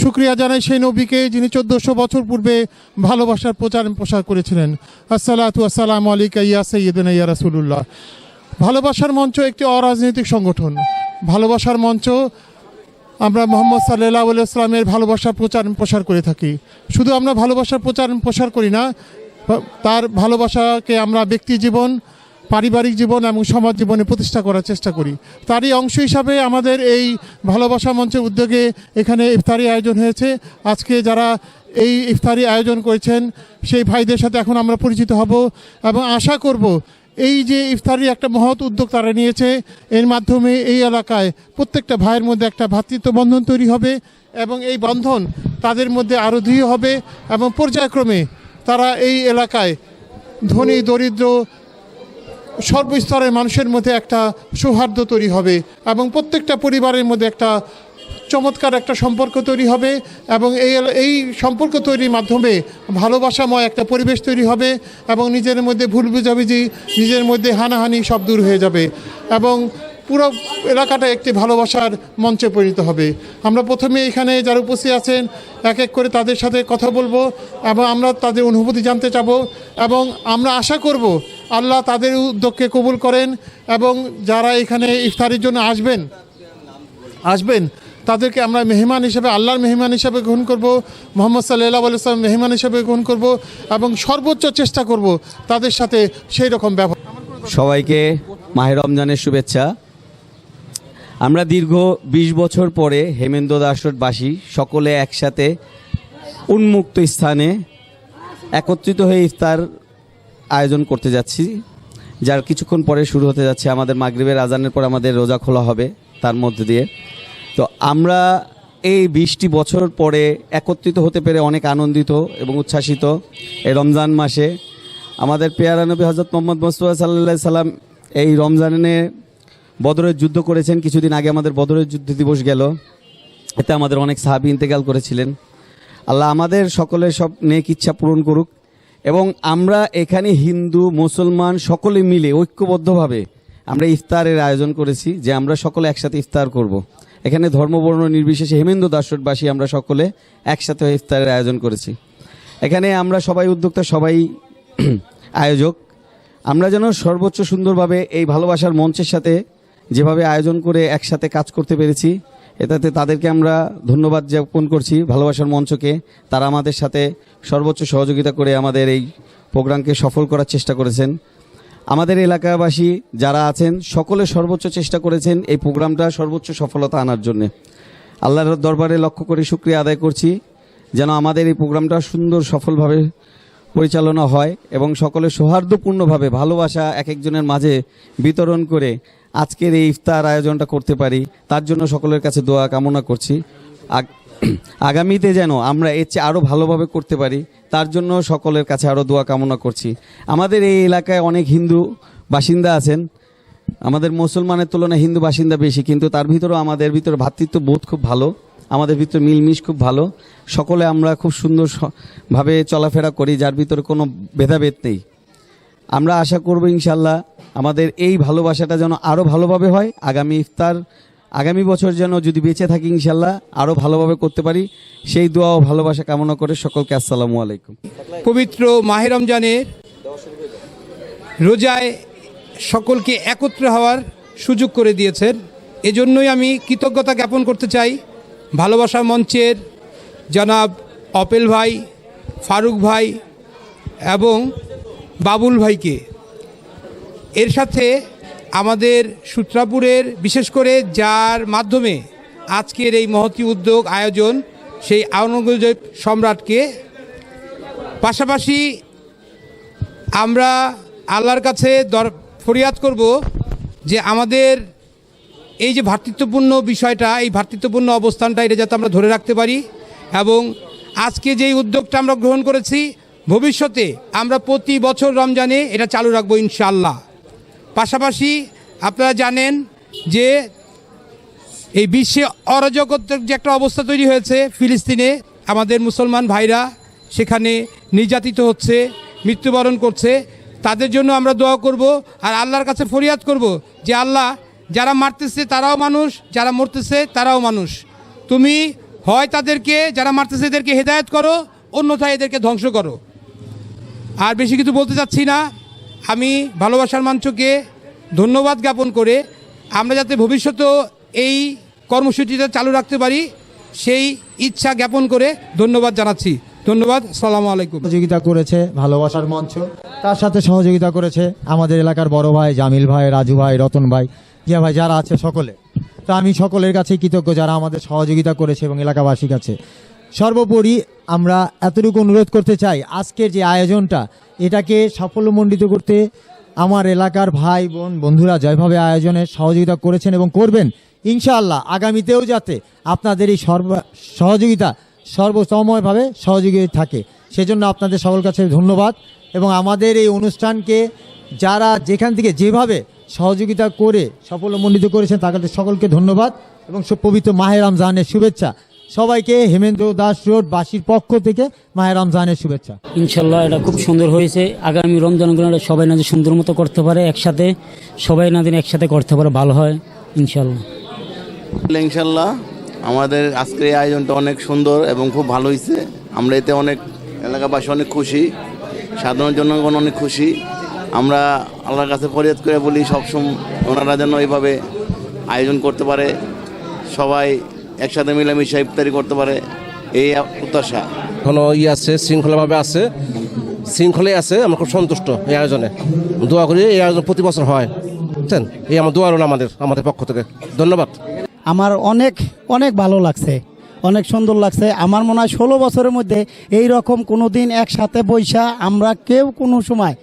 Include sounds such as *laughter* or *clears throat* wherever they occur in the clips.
শুক্রিয়া জানাই সেই নবীকে যিনি চোদ্দশো বছর পূর্বে ভালোবাসার প্রচার প্রসার করেছিলেন। আসসালাতু আসসালামু আলাইকা ইয়া সৈয়দিনা ইয়া রাসূলুল্লাহ। ভালোবাসার মঞ্চ একটি অরাজনৈতিক সংগঠন। ভালোবাসার মঞ্চ আমরা মোহাম্মদ সাল্লাহ ইসলামের ভালোবাসার প্রচার প্রসার করে থাকি। শুধু আমরা ভালোবাসার প্রচার প্রসার করি না, তার ভালোবাসাকে আমরা ব্যক্তি জীবন পারিবারিক জীবন এবং সমাজ জীবনে প্রতিষ্ঠা করার চেষ্টা করি। তারই অংশ হিসাবে আমাদের এই ভালোবাসা মঞ্চের উদ্যোগে এখানে ইফতারি আয়োজন হয়েছে। আজকে যারা এই ইফতারি আয়োজন করেছেন, সেই ভাইদের সাথে এখন আমরা পরিচিত হব এবং আশা করব এই যে ইফতারি একটা মহৎ উদ্যোগ তারা নিয়েছে, এর মাধ্যমে এই এলাকায় প্রত্যেকটা ভাইয়ের মধ্যে একটা ভ্রাতৃত্ব বন্ধন তৈরি হবে এবং এই বন্ধন তাদের মধ্যে আরও দৃঢ় হবে এবং পর্যায়ক্রমে তারা এই এলাকায় ধনী, দরিদ্র সর্বস্তরের মানুষের মধ্যে একটা সৌহার্দ্য তৈরি হবে এবং প্রত্যেকটা পরিবারের মধ্যে একটা চমৎকার একটা সম্পর্ক তৈরি হবে এবং এই এই সম্পর্ক তৈরির মাধ্যমে ভালোবাসাময় একটা পরিবেশ তৈরি হবে এবং নিজের মধ্যে ভুল বুঝাবুঝি, নিজের মধ্যে হানাহানি সব দূর হয়ে যাবে এবং পুরো এলাকাটা একটি ভালোবাসার মঞ্চে পরিণত হবে। আমরা প্রথমে এখানে যারা উপস্থিত আছেন, এক এক করে তাদের সাথে কথা বলব এবং আমরা তাদের অনুভূতি জানতে চাব এবং আমরা আশা করব আল্লাহ তাদের উদ্যোগকে কবুল করেন এবং যারা এখানে ইফতারির জন্য আসবেন আসবেন, তাদেরকে আমরা মেহমান হিসেবে, আল্লাহর মেহমান হিসেবে গ্রহণ করব, মোহাম্মদ সাল্লাহ আলাইসলাম মেহমান হিসেবে গ্রহণ করব এবং সর্বোচ্চ চেষ্টা করব তাদের সাথে সেই রকম ব্যবহার। সবাইকে মাহের রমজানের শুভেচ্ছা। আমরা দীর্ঘ ২০ বছর পরে হেমেন্দ্র দাসবাসী সকলে একসাথে উন্মুক্ত স্থানে একত্রিত হয়ে ইফতার আয়োজন করতে যাচ্ছি, যার কিছুক্ষণ পরে শুরু হতে যাচ্ছে আমাদের মাগরিবের আজানের পর আমাদের রোজা খোলা হবে তার মধ্যে দিয়ে। তো আমরা এই বিশটি বছর পরে একত্রিত হতে পেরে অনেক আনন্দিত এবং উচ্ছ্বাসিত। এই রমজান মাসে আমাদের পেয়ারা নবী হজরত মোহাম্মদ মোস্তফা সাল্লা সাল্লাম এই রমজানে বদরের যুদ্ধ করেছেন। কিছুদিন আগে আমাদের বদরের যুদ্ধ দিবস গেল। এতে আমাদের অনেক সাহাবি ইন্তেকাল করেছিলেন। আল্লাহ আমাদের সকলের সব নেক ইচ্ছা পূরণ করুক এবং আমরা এখানে হিন্দু, মুসলমান সকলে মিলে ঐক্যবদ্ধভাবে আমরা ইফতারের আয়োজন করেছি যে আমরা সকলে একসাথে ইফতার করব। এখানে ধর্মবর্ণ নির্বিশেষে হেমেন্দ্র দাসবাসী আমরা সকলে একসাথে ইফতারের আয়োজন করেছি। এখানে আমরা সবাই উদ্যোক্তা, সবাই *clears throat* আয়োজক। আমরা যেন সর্বোচ্চ সুন্দরভাবে এই ভালোবাসার মঞ্চের সাথে যেভাবে আয়োজন করে একসাথে কাজ করতে পেরেছি, এটাতে তাদেরকে আমরা ধন্যবাদ জ্ঞাপন করছি ভালোবাসার মঞ্চকে। তারা আমাদের সাথে সর্বোচ্চ সহযোগিতা করে আমাদের এই প্রোগ্রামকে সফল করার চেষ্টা করেছেন। আমাদের এলাকাবাসী যারা আছেন, সকলে সর্বোচ্চ চেষ্টা করেছেন এই প্রোগ্রামটা সর্বোচ্চ সফলতা আনার জন্য। আল্লাহর দরবারে লক্ষ্য করে শুক্রিয়া আদায় করছি, যেন আমাদের এই প্রোগ্রামটা সুন্দর সফলভাবে পরিচালনা হয় এবং সকলে সৌহার্দ্যপূর্ণভাবে ভালোবাসা এক একজনের মাঝে বিতরণ করে আজকের এই ইফতার আয়োজনটা করতে পারি। তার জন্য সকলের কাছে দোয়া কামনা করছি। আগ- *clears throat* আগামীতে যেন আমরা এর চেয়ে আরও ভালোভাবে করতে পারি, তার জন্য সকলের কাছে আরও দোয়া কামনা করছি। আমাদের এই এলাকায় অনেক হিন্দু বাসিন্দা আছেন। আমাদের মুসলমানের তুলনায় হিন্দু বাসিন্দা বেশি, কিন্তু তার ভিতরেও আমাদের ভিতরে ভ্রাতৃত্ব বোধ খুব ভালো, আমাদের ভিতরে মিলমিশ খুব ভালো। সকলে আমরা খুব সুন্দর ভাবে চলাফেরা করি, যার ভিতরে কোনো ভেদাভেদ নেই। আমরা আশা করব ইনশাল্লাহ আমাদের এই ভালোবাসাটা যেন আরও ভালোভাবে হয়। আগামী ইফতার, আগামী বছর যেন যদি বেঁচে থাকি ইনশাল্লাহ আরও ভালোভাবে করতে পারি। সেই দোয়া ও ভালোবাসা কামনা করে সকলকে আসসালামু আলাইকুম। পবিত্র মাহে রমজানের রোজায় সকলকে একত্র হওয়ার সুযোগ করে দিয়েছেন। এজন্যই আমি কৃতজ্ঞতা জ্ঞাপন করতে চাই ভালোবাসা মঞ্চের জনাব অপেল ভাই, ফারুক ভাই এবং বাবুল ভাইকে। এর সাথে আমাদের সূত্রাপুরের, বিশেষ করে যার মাধ্যমে আজকের এই মহতি উদ্যোগ আয়োজন, সেই আওরঙ্গজেব সম্রাটকে। পাশাপাশি আমরা আল্লাহর কাছে দর, ফরিয়াদ করব যে আমাদের এই যে ভ্রাতৃত্বপূর্ণ বিষয়টা, এই ভ্রাতৃত্বপূর্ণ অবস্থানটা, এটা যাতে আমরা ধরে রাখতে পারি এবং আজকে যেই উদ্যোগটা আমরা গ্রহণ করেছি, ভবিষ্যতে আমরা প্রতি বছর রমজানে এটা চালু রাখব ইনশাআল্লাহ। পাশাপাশি আপনারা জানেন যে এই বিশ্বে অরাজকতার যে একটা অবস্থা তৈরি হয়েছে ফিলিস্তিনে, আমাদের মুসলমান ভাইরা সেখানে নির্যাতিত হচ্ছে, মৃত্যুবরণ করছে। তাদের জন্য আমরা দোয়া করব আর আল্লাহর কাছে ফরিয়াদ করব যে আল্লাহ যারা মারতেছে তারাও মানুষ, যারা মরতেছে তারাও মানুষ। তুমি হয় তাদেরকে, যারা মারতেছে এদেরকে হেদায়েত করো, অন্যথায় এদেরকে ধ্বংস করো। আর বেশি কিছু বলতে চাচ্ছি না। আমি ভালোবাসার মঞ্চকে ধন্যবাদ জ্ঞাপন করে আমরা যাতে ভবিষ্যতেও এই কর্মসূচিটা চালু রাখতে পারি, সেই ইচ্ছা জ্ঞাপন করে ধন্যবাদ জানাচ্ছি। ধন্যবাদ, সালামু আলাইকুম। সহযোগিতা করেছে ভালোবাসার মঞ্চ, তার সাথে সহযোগিতা করেছে আমাদের এলাকার বড় ভাই জামিল ভাই, রাজু ভাই, রতন ভাই, জিয়া ভাই, যারা আছে সকলে। তো আমি সকলের কাছে কৃতজ্ঞ যারা আমাদের সহযোগিতা করেছে এবং এলাকাবাসীর কাছে। সর্বোপরি আমরা এতটুকু অনুরোধ করতে চাই, আজকের যে আয়োজনটা এটাকে সাফল্যমণ্ডিত করতে আমার এলাকার ভাই, বোন, বন্ধুরা যেভাবে আয়োজনে সহযোগিতা করেছেন এবং করবেন, ইনশাআল্লাহ আগামীতেও যাতে আপনাদের এই সর্ব, সহযোগিতা সর্বসময়ভাবে সহযোগী থাকে। সেজন্য আপনাদের সকল কাছে ধন্যবাদ এবং আমাদের এই অনুষ্ঠানকে যারা যেখান থেকে যেভাবে সহযোগিতা করে সাফল্যমণ্ডিত করেছেন, তাদের সকলকে ধন্যবাদ এবং পবিত্র মাহে রমজানের শুভেচ্ছা সবাইকে হেমেন্দ্র দাস রোড বাসীর পক্ষ থেকে মায়ের রমজানের শুভেচ্ছা। ইনশাল্লাহ এটা খুব সুন্দর হয়েছে। আগামী রমজানগুলো এটা সবাই না সুন্দর মতো করতে পারে একসাথে সবাই না দিন একসাথে করতে পারে ভালো হয় ইনশাল্লাহ। ইনশাল্লাহ। আমাদের আজকের এই আয়োজনটা অনেক সুন্দর এবং খুব ভালো হয়েছে। আমরা এতে অনেক এলাকাবাসী অনেক খুশি সাধারণ জনগণ অনেক খুশি। আমরা আল্লাহর কাছে ফরিয়াদ করে বলি সবসময় ওনারা যেন এইভাবে আয়োজন করতে পারে। সবাই একসাথে মিলেমিশে ইফতারি করতে পারে এই প্রত্যাশা। এখনও ই আছে শৃঙ্খলাভাবে আছে শৃঙ্খলাই আছে আমরা খুব সন্তুষ্ট এই আয়োজনে। দোয়া করি এই আয়োজন প্রতি বছর হয় বুঝছেন? এই আমার দোয়া রইল আমাদের আমাদের পক্ষ থেকে। ধন্যবাদ। আমার অনেক অনেক ভালো লাগছে অনেক সুন্দর লাগছে। আমার মনে হয় ষোলো বছরের মধ্যে এই রকম কোনো দিন একসাথে বৈশা আমরা কেউ কোনো সময়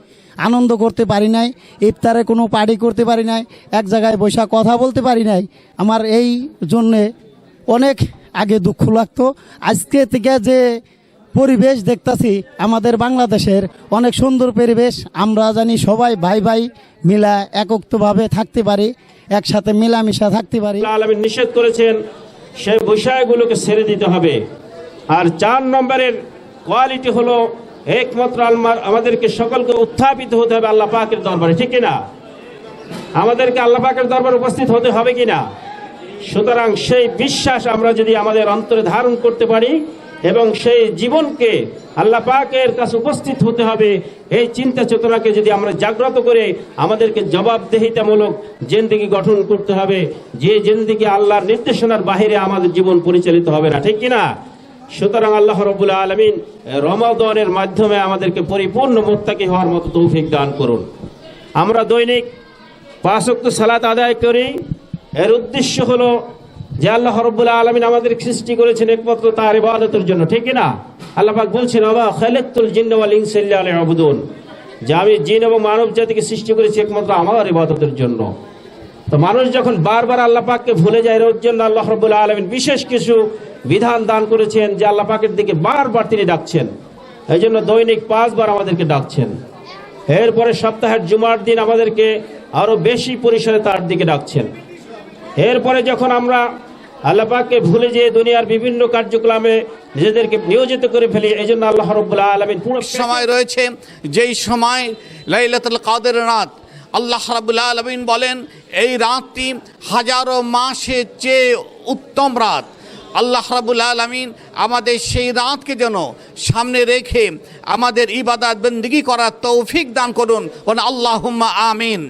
আনন্দ করতে পারি নাই ইফতারে কোনো পার্টি করতে পারি নাই এক জায়গায় বৈশা কথা বলতে পারি নাই। আমার এই জন্যে অনেক আগে দুঃখ লাগতো। আজকে থেকে যে পরিবেশ দেখতাছি, আমাদের বাংলাদেশের অনেক সুন্দর পরিবেশ, আমরা জানি সবাই ভাই ভাই মিলা একত্রভাবে থাকতে পারি, একসাথে মিলামিশা থাকতে পারি। নিষেধ করেছেন সেই বিষয়গুলোকে ছেড়ে দিতে হবে। আর চার নম্বরের কোয়ালিটি হলো, একমাত্র আলমার আমাদেরকে সকলকে উত্থাপিত হতে হবে আল্লাহ পাকের দরবারে, ঠিক কিনা? আমাদেরকে আল্লাহ পাকের দরবারে উপস্থিত হতে হবে কিনা? সুতরাং সেই বিশ্বাস আমরা যদি আমাদের অন্তরে ধারণ করতে পারি এবং সেই জীবনকে আল্লাহ পাকের কাছে উপস্থিত হতে হবে, এই চিন্তা চেতনাকে যদি আমরা জাগ্রত করে আমাদেরকে জবাবদেহিতামূলক জেন্দিগি গঠন করতে হবে, যে জেন্দিগি আল্লাহর নির্দেশনার বাহিরে আমাদের জীবন পরিচালিত হবে না, ঠিক কিনা? সুতরাং আল্লাহ রবুল্লা আলমিন রমাদনের মাধ্যমে আমাদেরকে পরিপূর্ণ মোত্তাকি হওয়ার মতো তৌফিক দান করুন। আমরা দৈনিক পাঁচক্ত সালাত আদায় করি। এর উদ্দেশ্য হলো যে আল্লাহ রব্বুল্লাহ আলমিন আমাদের সৃষ্টি করেছেন একমাত্র তার ইবাদতের জন্য, ঠিক না আল্লাহ পাক বলছেন ইনসাল্লাহ আবুদুন যে আমি জিন এবং মানব জাতিকে সৃষ্টি করেছি একমাত্র আমার ইবাদতের জন্য। তো মানুষ যখন বারবার আল্লাহ পাককে ভুলে যায়, এর জন্য আল্লাহ রব্বুল্লাহ আলমিন বিশেষ কিছু বিধান দান করেছেন যে আল্লাহ পাকের দিকে বারবার তিনি ডাকছেন। এই জন্য দৈনিক পাঁচবার আমাদেরকে ডাকছেন। এরপরে সপ্তাহের জুমার দিন আমাদেরকে আরও বেশি পরিসরে তার দিকে ডাকছেন। এরপরে যখন আমরা আল্লাপাককে ভুলে যেয়ে দুনিয়ার বিভিন্ন কার্যক্রমে নিজেদেরকে নিয়োজিত করে ফেলি এই জন্য আল্লাহ রব্বুল্লাহ আলমিন পুরো সময় রয়েছে, যেই সময় লাইলাতুল কাদের রাত, আল্লাহ রাবুল্লাহ আলমিন বলেন, এই রাতটি হাজারো মাসের চেয়ে উত্তম রাত। আল্লাহ রাবুল আলমিন আমাদের সেই রাতকে যেন সামনে রেখে আমাদের ইবাদাত বন্দিগি করার তৌফিক দান করুন। আল্লাহ আমিন।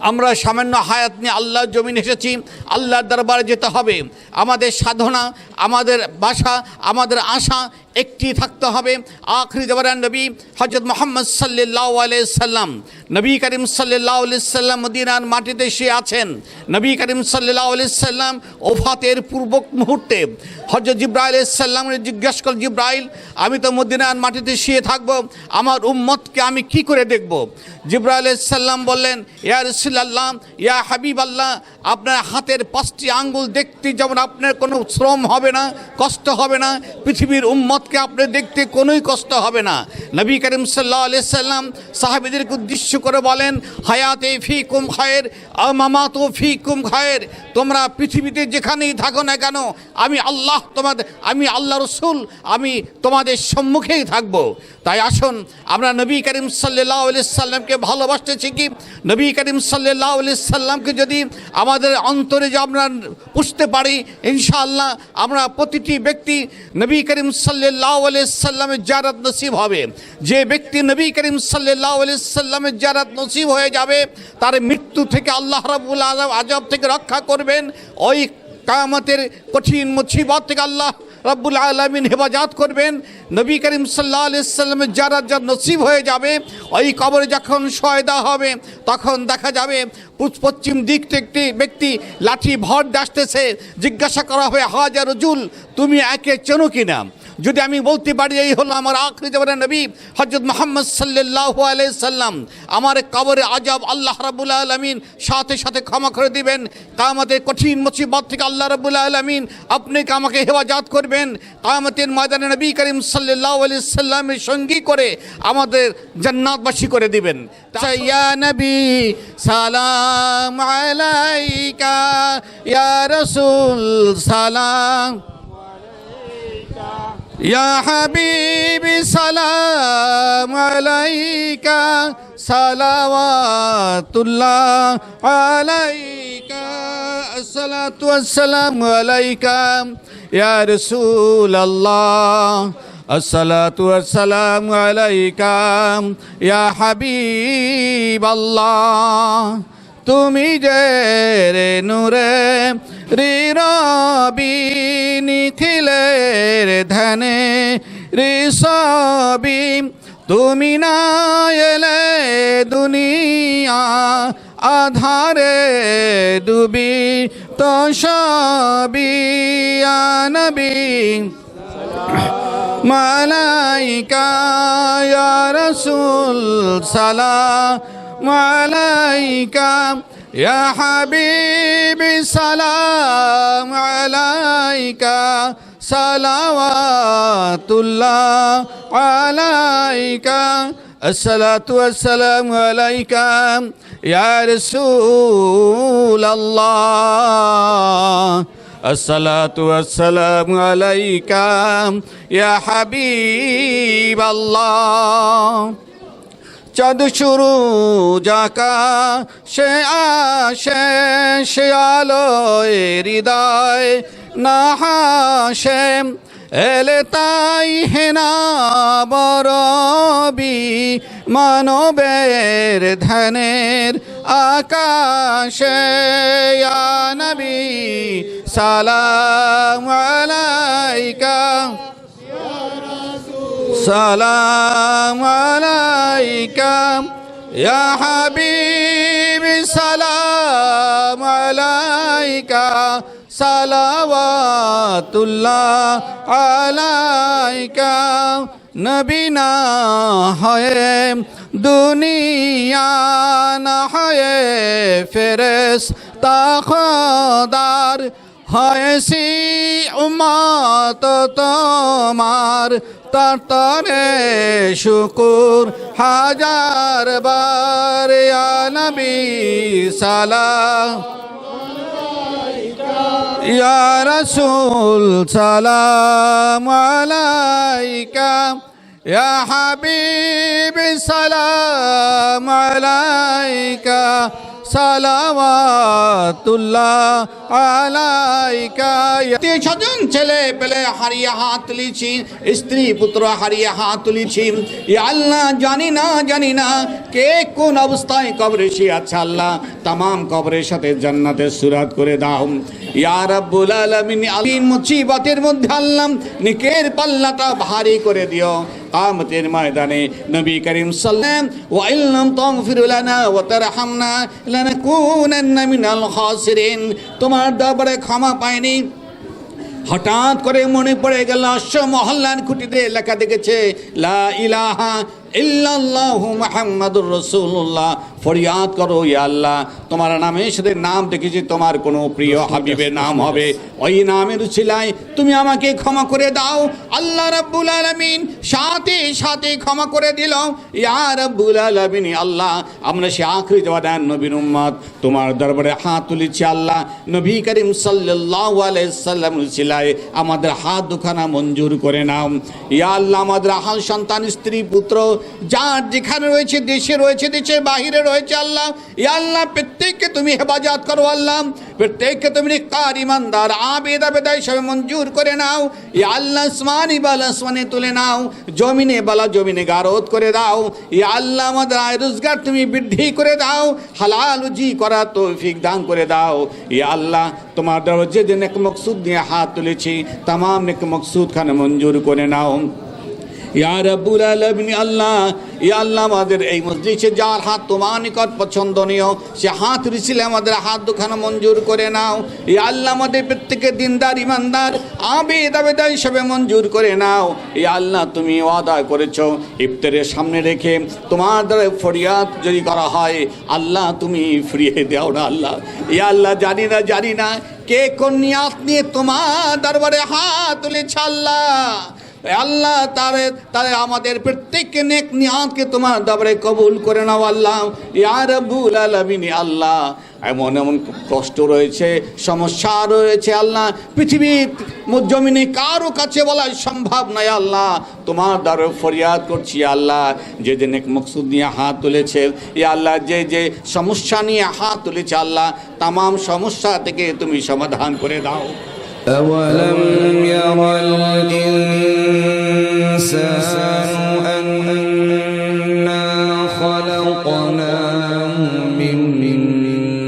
আমরা সামান্য হায়াত নিয়ে আল্লাহর জমিন এসেছি, আল্লাহর দরবারে যেতে হবে। আমাদের সাধনা, আমাদের বাসা, আমাদের আশা একটি থাকতে হবে। আখরি জবরান নবী হজরত মোহাম্মদ সাল্লাহ সাল্লাম। নবী করিম সাল্লাহ সাল্লাম মদিনার মাটিতে সে আছেন। নবী করিম সাল্লাহ সাল্লাম ওফাতের পূর্ব মুহূর্তে হজরত জিব্রাইল সাল্লাম জিজ্ঞাসা কর জিব্রাইল, আমি তো মদিনার মাটিতে শুয়ে থাকব। আমার উম্মতকে আমি কি করে দেখব? জিব্রাইল সাল্লাম বললেন, ইয়া রসুল্লাহ ইয়া হাবিব আল্লাহ আপনার হাতের পাঁচটি আঙ্গুল দেখতে যেমন আপনার কোনো শ্রম হবে না, কষ্ট হবে না, পৃথিবীর উম্মত জান্নাতকে আপনি দেখতে কোনোই কষ্ট হবে না। নবী করিম সাল্লাহ সাল্লাম সাহাবিদেরকে উদ্দেশ্য করে বলেন, হায়াতে ফি কুম খায়ের মামাতো ফি কুম খায়ের, তোমরা পৃথিবীতে যেখানেই থাকো না কেন, আমি আল্লাহ তোমাদের, আমি আল্লাহ রসুল, আমি তোমাদের সম্মুখেই থাকব। তাই আসুন, আমরা নবী করিম সাল্লাহ সাল্লামকে ভালোবাসতে শিখি। নবী করিম সাল্লাহ সাল্লামকে যদি আমাদের অন্তরে যে আমরা পুষতে পারি, ইনশাআল্লাহ আমরা প্রতিটি ব্যক্তি নবী করিম সাল্লাহ সাল্লামের জারাত নসিব হবে। যে ব্যক্তি নবী করিম সাল্লাহ সাল্লামের জারাত নসিব হয়ে যাবে, তার মৃত্যু থেকে আল্লাহ রাবুল আজব আজব থেকে রক্ষা করবেন। ওই কামতের কঠিন মুসিবত থেকে আল্লাহ রব্বুল আলমিন হেফাজত করবেন। নবী করিম সাল্লাহ আলিয়াল্লামের যারা যা নসিব হয়ে যাবে, ওই কবরে যখন সয়দা হবে, তখন দেখা যাবে পশ্চিম দিক থেকে ব্যক্তি লাঠি ভর আসতেছে জিজ্ঞাসা করা হবে হাজার রজুল, তুমি একে চেনো কিনা? যদি আমি বলতে পারি, এই হলো আমার আখরি জবানের নবী হজরত মোহাম্মদ সাল্লাহ সাল্লাম। আমার কবরে আজব আল্লাহ রাবুল আলমিন সাথে সাথে ক্ষমা করে দিবেন। কামাতের কঠিন মুসিবত থেকে আল্লাহ রাবুল আলমিন আপনি কি আমাকে হেফাজত করবেন? কামতের ময়দানে নবী করিম সাল্লাহ আলি সাল্লামের সঙ্গী করে আমাদের জান্নাতবাসী করে দিবেন। ইয়া নবী, সালাম আলাইকা, ইয়া রসুল, সালাম। يا حبيبي سلام عليك صلوات الله عليك الصلاة والسلام عليك يا رسول الله الصلاة والسلام عليك يا حبيب الله তুমি যে রে নূরে রিরবি নিখিলের ধ্যানে ঋষবি, তুমি না দুনিয়া আধারে ডুবি তো সবি আনবি। মালাইকা রাসূল, সালাম আলাইকা ইয়া হাবিবি, সালাম আলাইকা সালাওয়াতুল্লাহ আলাইকা الصلاة والسلام عليك يا رسول الله الصلاة والسلام عليك يا حبيب الله চাঁদ শুরু জাকা সে আসে সে আলোয় হৃদয় না হাসে এলে তাই হেনা বরবি, মানবের ধ্যানের আকাশে। নবী, সালাম আলাইকা। সালাম আলাইকা। ইয়া হাবিবি, সালাম আলাইকা। সালাওয়াতুল্লাহ আলাইকা নবী না হয়ে দুনিয়া না হয়ে ফেরেস তাখদার হয়েছি উমাত তোমার তার শুকুর। হাজার বার নবী সালাম। ইয়া ইয়া হাবিবি, সালাম আলাইকা। সালাওয়াতুল্লাহ আলাইকা। আত্মীয় স্বজন ছেলে পেলে হারিয়ে হাত তুলেছি, স্ত্রী পুত্র হারিয়ে হাত তুলেছি। আল্লাহ, জানি না জানি না কে কোন অবস্থায় কবরে সে আছে আল্লাহ। তামাম কবরের সাথে জান্নাতের সুরাত করে দাও। ইয়া রাব্বুল আলামিন আলিম মুসিবতের মধ্যে আল্লাহ নিকের পাল্লাটা ভারী করে দিও। কামতের ময়দানে নবী করিম সাল্লাম ওয়া ইল্লাম তাগফির লানা ওয়া তারহামনা লানাকুনান্না মিনাল খাসিরিন। তোমার দরবারে ক্ষমা পাইনি। হঠাৎ করে মনে পড়ে গেল, অশ্ব মহল্লার খুঁটিতে লেখা দেখেছে, লা ইলাহা ইল্লাল্লাহু মুহাম্মাদুর রাসূলুল্লাহ। ফরিয়াদ করো ইয়া আল্লাহ। তোমার নামে সাথে নাম দেখেছি তোমার কোনো প্রিয় হাবিবের নাম হবে ওই নামের ছিলাই তুমি আমাকে ক্ষমা করে দাও। আল্লাহ রাব্বুল আলামিন সাথে সাথে ক্ষমা করে দিল। ইয়া রাব্বুল আলামিন আল্লাহ আমরা সে আখরি জওয়ান নবীর উম্মত। তোমার দরবারে হাত তুলেছি আল্লাহ। নবী করিম সাল্লাল্লাহু আলাইহি সাল্লাম ছিলাই আমাদের হাত দুখানা মঞ্জুর করে নাও। ইয়া আল্লাহ আমাদের আহাল সন্তান স্ত্রী পুত্র যার যেখানে রয়েছে দেশে রয়েছে দেশের বাহিরে রয়েছে আল্লাহ, ইয়া আল্লাহ, প্রত্যেককে তুমি হেফাজত করো আল্লাহ। প্রত্যেককে তুমি কার ইমানদার, আবেদা বেদা হিসাবে মঞ্জুর করে নাও। ইয়া আল্লাহ, আসমানি বালা, আসমানে তুলে নাও। জমিনে বালা, জমিনে গারদ করে দাও। ইয়া আল্লাহ, আমাদের আয় রোজগার তুমি বৃদ্ধি করে দাও। হালাল উজি করা তৌফিক দান করে দাও। ইয়া আল্লাহ তোমার যে নেক মকসুদ নিয়ে হাত তুলেছি তাম নেক মকসুদ খানে মঞ্জুর করে নাও। ইয়া রাব্বুল আলামিন, আল্লাহ আমাদের এই মসজিদে যার হাত তোমার নিকট পছন্দনীয় সে হাত রিসিলে আমাদের হাত দুখানা মঞ্জুর করে নাও। ইয়া আল্লাহ আমাদের প্রত্যেকের দিনদার, ইমানদার, আবেদ আবেদা হিসাবে মঞ্জুর করে নাও। ইয়া আল্লাহ তুমি ওয়াদা করেছ, ইফতারের সামনে রেখে তোমার দ্বারা ফরিয়াদ যদি করা হয়, আল্লাহ তুমি ফিরিয়ে দাও না আল্লাহ। ইয়া আল্লাহ জানি না জানি না কে কোন নিয়ে তোমার দরবারে হাত তুলেছে আল্লাহ। আল্লাহ তারে তারে আমাদের প্রত্যেককে নেক নিয়াতকে তোমার দরবারে কবুল করে নাও আল্লাহ ইয়া রাব্বুল আলামিন আল্লাহ এমন এমন কষ্ট রয়েছে সমস্যা রয়েছে আল্লাহ পৃথিবীর ম- জমিনে কারো কাছে বলা সম্ভব নয় আল্লাহ তোমার দ্বারা ফরিয়াদ করছি আল্লাহ যে যে নেক মকসুদ নিয়ে হাত তুলেছে ই আল্লাহ যে যে সমস্যা নিয়ে হাত তুলেছে আল্লাহ তাম সমস্যা থেকে তুমি সমাধান করে দাও أولم ير الإنسان أنا خلقناه من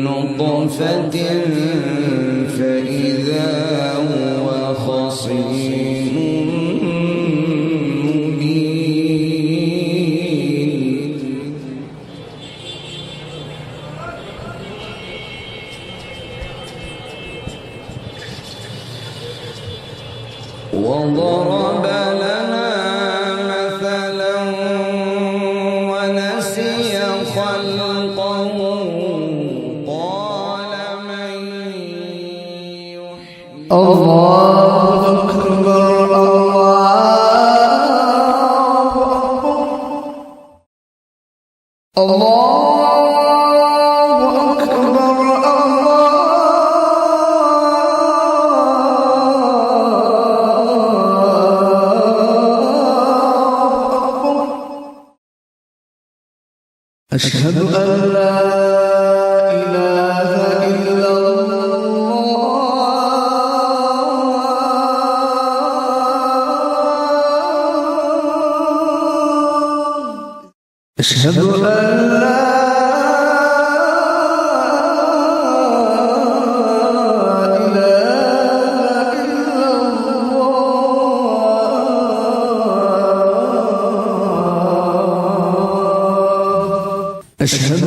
نطفة فإذا هو خصيم. Allah أشهد أن